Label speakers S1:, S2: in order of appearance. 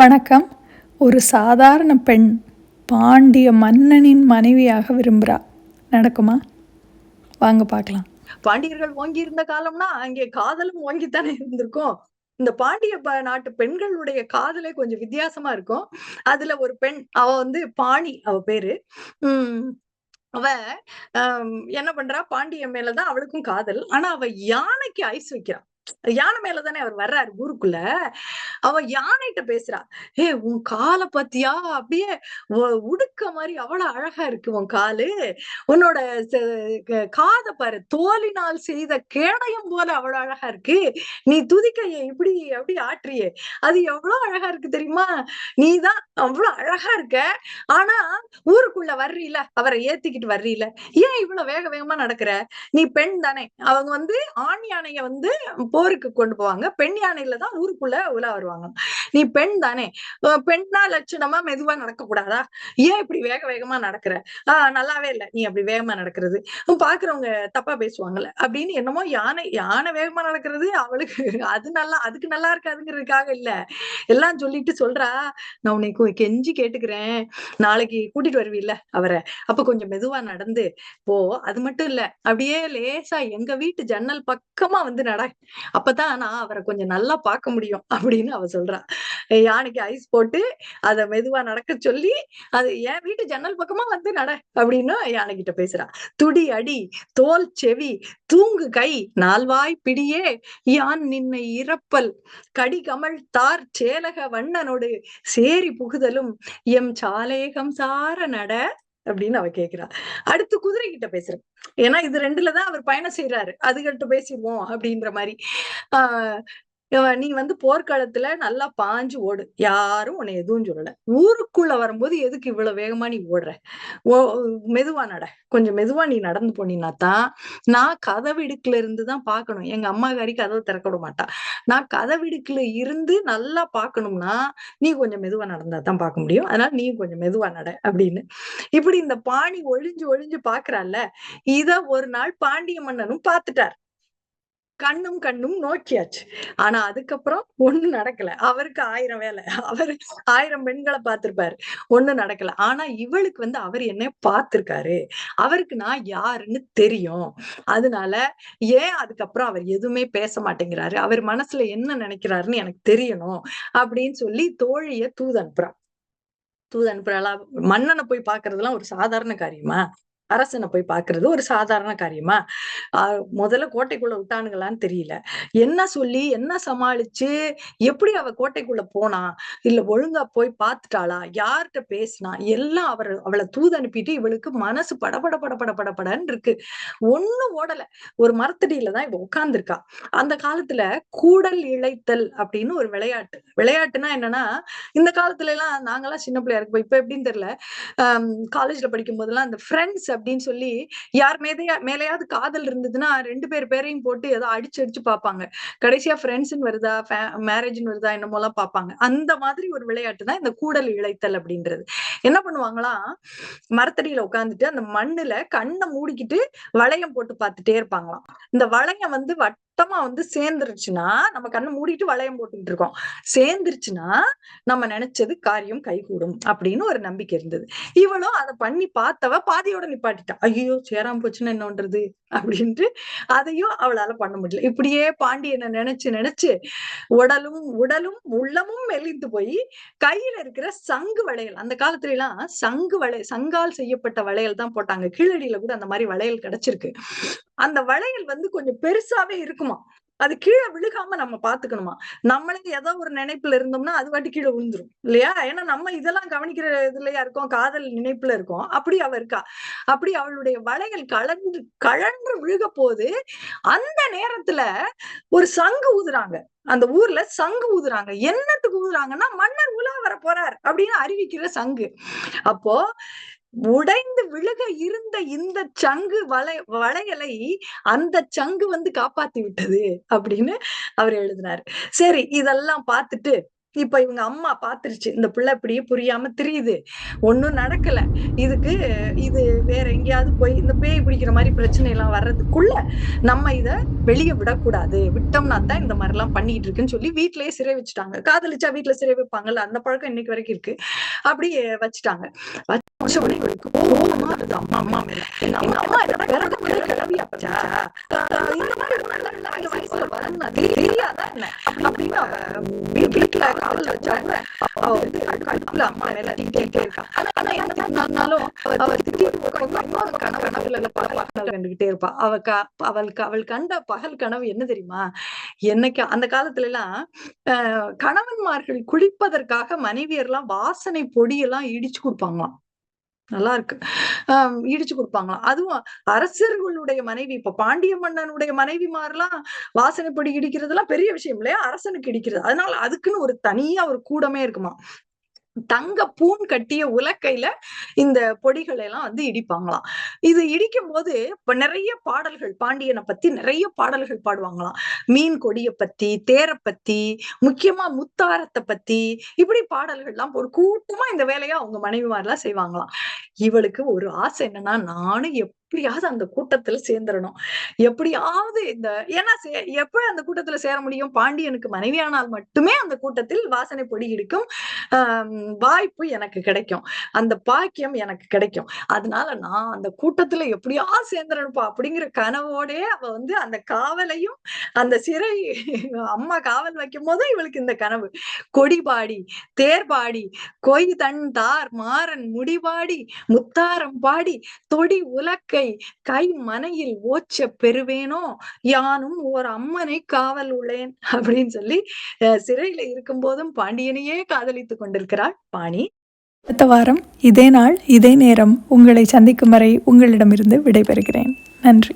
S1: வணக்கம். ஒரு சாதாரண பெண் பாண்டிய மன்னனின் மனைவியாக விரும்புகிறா நடக்குமா? வாங்க பார்க்கலாம்.
S2: பாண்டியர்கள் ஓங்கி இருந்த காலம்னா அங்கே காதலும் ஓங்கித்தானே இருந்திருக்கும். இந்த பாண்டிய ப- நாட்டு பெண்களுடைய காதலே கொஞ்சம் வித்தியாசமா இருக்கும். அதுல ஒரு பெண் அவ வந்து பாணி அவ பேரு. உம் அவ என்ன பண்றா? பாண்டிய மேலதான் அவளுக்கும் காதல். ஆனா அவ யானைக்கு ஐஸ் வைக்கிறான் யானை மேலதானே அவர் வர்றாரு ஊருக்குள்ள. அவ யானைகிட்ட பேசுறா ஏ உன் காலை பத்தியா? அப்படியே உடுக்க மாதிரி அவ்வளவு அழகா இருக்கு உன் காலு. உன்னோட காத காதை பாரு தோலினால் செய்த கேடயம் போல அவ்வளவு அழகா இருக்கு. நீ துதிக்கைய இப்படி அப்படி ஆற்றியே. அது எவ்வளவு அழகா இருக்கு தெரியுமா? நீதான் அவ்வளவு அழகா இருக்க. ஆனா ஊருக்குள்ள வர்றீல அவரை ஏத்திக்கிட்டு வர்றீல. ஏன் இவ்வளவு வேக வேகமா நடக்கிற? நீ பெண் தானே. அவங்க வந்து ஆண் யானைய வந்து போருக்கு கொண்டு போவாங்க. பெண் யானையில தான் ஊருக்குள்ள உலா வருவாங்க. நீ பெண் தானே. பெண்ணா லட்சணமா மெதுவா நடக்க கூடாதா ஏன் இப்படி வேக வேகமா நடக்கிற? ஆஹ் நல்லாவே இல்ல. நீ அப்படி வேகமா நடக்கிறது. உம் பாக்குறவங்க தப்பா பேசுவாங்கல்ல. அப்படின்னு என்னமோ யானை யானை வேகமா நடக்கிறது அவளுக்கு அது நல்லா அதுக்கு நல்லா இருக்காதுங்கிறதுக்காக இல்ல. எல்லாம் சொல்லிட்டு சொல்றா நான் உன்னை கெஞ்சி கேட்டுக்கிறேன். நாளைக்கு கூட்டிட்டு வருவீல்ல அவரை. அப்ப கொஞ்சம் மெதுவா நடந்து போ. அது மட்டும் இல்ல அப்படியே லேசா எங்க வீட்டு ஜன்னல் பக்கமா வந்து நட அப்பதான் நான் அவரை கொஞ்சம் நல்லா பார்க்க முடியும் அப்படின்னு அவ சொல்றா. யானைக்கு ஐஸ் போட்டு அதை மெதுவா நடக்க சொல்லி அது என் வீட்டு ஜன்னல் பக்கமா வந்து நட அப்படின்னு யானை கிட்ட பேசுறா. துடி அடி தோல் செவி தூங்கு கை நால்வாய் பிடியே யான் நின்னை இறப்பல் கடி கமல் தார் சேலக வண்ணனோடு சேரி புகுதலும் எம் சாலேகம் சார நட அப்படின்னு அவ கேக்குறா. அடுத்து குதிரை கிட்ட பேசுறேன். ஏன்னா இது ரெண்டுலதான் அவர் பயணம் செய்யறாரு அதுகிட்ட பேசிடுவோம் அப்படின்ற மாதிரி. ஆஹ் நீ வந்து போர்க்களத்துல நல்லா பாஞ்சு ஓடு. யாரும் உன்னை எதுவும் சொல்லல. ஊருக்குள்ள வரும்போது எதுக்கு இவ்வளவு வேகமா நீ ஓடுற? ஓ மெதுவா நட. கொஞ்சம் மெதுவா நீ நடந்து போனீன்னா தான் நான் கதவிடுக்குல இருந்து தான் பாக்கணும். எங்க அம்மாக்காரி கதவை திறக்க விட மாட்டா. நான் கதவிடுக்குல இருந்து நல்லா பார்க்கணும்னா நீ கொஞ்சம் மெதுவா நடந்தா தான் பார்க்க முடியும். அதனால நீ கொஞ்சம் மெதுவா நட அப்படின்னு. இப்படி இந்த பாணி ஒழிஞ்சு ஒழிஞ்சு பாக்குறாள்ல இத ஒரு நாள் பாண்டிய மன்னனும் பார்த்துட்டார் கண்ணும் கண்ணும் நோக்கியாச்சு. ஆனா அதுக்கப்புறம் ஒண்ணு நடக்கல. அவருக்கு ஆயிரம் வேலை. அவரு ஆயிரம் பெண்களை பார்த்திருப்பாரு. ஒண்ணு நடக்கல. ஆனா இவளுக்கு வந்து அவர் என்ன பார்த்திருக்காரு. அவருக்கு நான் யாருன்னு தெரியும். அதனால ஏன் அதுக்கப்புறம் அவர் எதுவுமே பேச மாட்டேங்கிறாரு? அவர் மனசுல என்ன நினைக்கிறாருன்னு எனக்கு தெரியணும் அப்படின்னு சொல்லி தோழிய தூது அனுப்புறா தூது அனுப்புறாளா மன்னனை போய் பாக்குறதுலாம் ஒரு சாதாரண காரியமா? அரசனை போய் பாக்குறது ஒரு சாதாரண காரியமா? முதல்ல கோட்டைக்குள்ள விட்டானுங்களான்னு தெரியல. என்ன சொல்லி என்ன சமாளிச்சு எப்படி அவ கோட்டைக்குள்ள போனா? இல்ல ஒழுங்கா போய் பார்த்துட்டாளா? யார்கிட்ட பேசினா? எல்லாம் அவர் அவளை தூது அனுப்பிட்டு இவளுக்கு மனசு படபட படபட படபடன்னு இருக்கு. ஒண்ணும் ஓடல. ஒரு மரத்தடியில தான் இவ உட்கார்ந்திருக்கா. அந்த காலத்துல கூடல் இழைத்தல் அப்படின்னு ஒரு விளையாட்டு. விளையாட்டுனா என்னன்னா இந்த காலத்துல எல்லாம் நாங்கெல்லாம் சின்ன பிள்ளையா இருக்கோம் இப்ப எப்படின்னு தெரியல. காலேஜ்ல படிக்கும் போதெல்லாம் அந்த ஃப்ரெண்ட்ஸ் அப்படின்னு சொல்லி யார் மேதையா மேலையாவது காதல் இருந்ததுன்னா ரெண்டு பேர் பேரையும் போட்டு ஏதோ அடிச்சு அடிச்சு பார்ப்பாங்க கடைசியா ஃப்ரெண்ட்ஸ்னு வருதா மேரேஜ்னு வருதா என்னமோலாம் பார்ப்பாங்க அந்த மாதிரி ஒரு விளையாட்டு தான் இந்த கூடல் இழைத்தல் அப்படின்றது. என்ன பண்ணுவாங்களாம் மரத்தடியில உட்காந்துட்டு அந்த மண்ணுல கண்ணை மூடிக்கிட்டு வளையம் போட்டு பார்த்துட்டே இருப்பாங்களாம். இந்த வளையம் வந்து சுத்தமா வந்து சேர்ந்துருச்சுன்னா நம்ம கண்ணை மூடிட்டு வளையம் போட்டுக்கிட்டு இருக்கோம். சேர்ந்துருச்சுன்னா நம்ம நினைச்சது காரியம் கைகூடும் அப்படின்னு ஒரு நம்பிக்கை இருந்தது. இவளும் அதை பண்ணி பார்த்தவ பாதியோட நிப்பாட்டிட்டா. ஐயோ சேராம போச்சுன்னா என்ன பண்றது? அப்படின்ட்டு அதையும் அவளால பண்ண முடியல. இப்படியே பாண்டியனை நினைச்சு நினைச்சு உடலும் உடலும் உள்ளமும் மெலிந்து போய் கையில இருக்கிற சங்கு வளையல் அந்த காலத்துல எல்லாம் சங்கு வளையல் சங்கால் செய்யப்பட்ட வளையல் தான் போட்டாங்க. கீழடியில கூட அந்த மாதிரி வளையல் கிடைச்சிருக்கு. அந்த வளையல் வந்து கொஞ்சம் பெருசாவே இருக்குமா அது கீழே விழுகாம நம்ம பாத்துக்கணுமா? நம்மளுக்கு ஏதோ ஒரு நினைப்புல இருந்தோம்னா அது வாட்டி கீழே விழுந்துரும் இல்லையா? ஏன்னா நம்ம இதெல்லாம் கவனிக்கிற இதுலயா இருக்கோம் காதல் நினைப்புல இருக்கோம். அப்படி அவ இருக்கா. அப்படி அவளுடைய வளையல் கலந்து கழன்று விழுக போது அந்த நேரத்துல ஒரு சங்கு ஊதுறாங்க. அந்த ஊர்ல சங்கு ஊதுறாங்க. என்னத்துக்கு ஊதுறாங்கன்னா மன்னர் உலா வர போறார் அப்படின்னு அறிவிக்கிற சங்கு. அப்போ உடைந்து விழுக இருந்த இந்த சங்கு வளை வளையலை அந்த சங்கு வந்து காப்பாத்தி விட்டது அப்படின்னு அவர் எழுதினாரு. சரி இதெல்லாம் பார்த்துட்டு இப்ப இவங்க அம்மா பாத்துருச்சு. இந்த பிள்ளை இப்படியே புரியாம தெரியுது. ஒண்ணும் நடக்கல. இதுக்கு இது வேற எங்கேயாவது போய் இந்த பேய் பிடிக்கிற மாதிரி பிரச்சனை எல்லாம் வர்றதுக்குள்ள நம்ம இத வெளியே விடக்கூடாது. விட்டோம்னா தான் இந்த மாதிரி எல்லாம் பண்ணிட்டு இருக்குன்னு சொல்லி வீட்லயே சிறை வச்சுட்டாங்க. காதலிச்சா வீட்டுல சிறை வைப்பாங்கல்ல அந்த பழக்கம் இன்னைக்கு வரைக்கும் இருக்கு. அப்படியே வச்சுட்டாங்க. அம்மா இந்த மாதிரி வீட்டுல காவல் வச்சாங்க அவ வந்து கடுப்புல அம்மா மேல இருக்கா ஆனா என்ன திட்டினாலும் அவ இன்னொரு கனவுல பகல் கண்டுகிட்டே இருப்பா அவ அவளுக்கு அவள் கண்ட பகல் கனவு என்ன தெரியுமா? என்னைக்கு அந்த காலத்துல எல்லாம் ஆஹ் கணவன்மார்கள் குளிப்பதற்காக மனைவியர்லாம் வாசனை பொடியெல்லாம் இடிச்சு கொடுப்பாங்களாம். நல்லா இருக்கு ஆஹ் இடிச்சு கொடுப்பாங்களாம். அதுவும் அரசர்களுடைய மனைவி இப்ப பாண்டிய மன்னனுடைய மனைவிமாரெல்லாம் வாசனை பொடி இடிக்கிறதெல்லாம் பெரிய விஷயம் இல்லையா? அரசனுக்கு இடிக்கிறது. அதனால அதுக்குன்னு ஒரு தனியா ஒரு கூடமே இருக்குமா தங்க பூன் கட்டிய உலக்கையில இந்த பொடிகளை எல்லாம் வந்து இடிப்பாங்களாம். இது இடிக்கும் போது இப்ப நிறைய பாடல்கள் பாண்டியனை பத்தி நிறைய பாடல்கள் பாடுவாங்களாம். மீன் கொடிய பத்தி தேரை பத்தி முக்கியமா முத்தாரத்தை பத்தி இப்படி பாடல்கள்லாம் ஒரு கூட்டமா இந்த வேலையை அவங்க மனைவிமாரெல்லாம் செய்வாங்களாம். இவளுக்கு ஒரு ஆசை என்னன்னா நானும் எப்படியாவது அந்த கூட்டத்துல சேர்ந்துடணும். எப்படியாவது இந்த ஏன்னா எப்ப அந்த கூட்டத்துல சேர முடியும்? பாண்டியனுக்கு மனைவியானால் மட்டுமே அந்த கூட்டத்தில் வாசனை பொடி இடிக்கும். வாய்ப்பு எனக்கு கிடைக்கும். அந்த பாக்கியம் எனக்கு கிடைக்கும். அதனால நான் அந்த கூட்டத்துல எப்படியாவது சேர்ந்துடணும்ப்பா அப்படிங்கிற கனவோடே அவ வந்து அந்த காவலையும் அந்த சிறை அம்மா காவல் வைக்கும் போதும் இவளுக்கு இந்த கனவு. கொடிபாடி தேர்பாடி கொய் தன் தார் மாறன் முடிபாடி முத்தாரம் பாடி தொடி உலக்க கை மனையில் ஓச்ச பெறுவேனோ? யானும் ஓர் அம்மனை காவல் உள்ளேன் அப்படின்னு சொல்லி சிறையில இருக்கும் போதும் பாண்டியனையே காதலித்துக் கொண்டிருக்கிறாள் பாணி.
S1: அடுத்த வாரம் இதே நாள் இதே நேரம் உங்களை சந்திக்கும் வரை உங்களிடமிருந்து விடைபெறுகிறேன். நன்றி.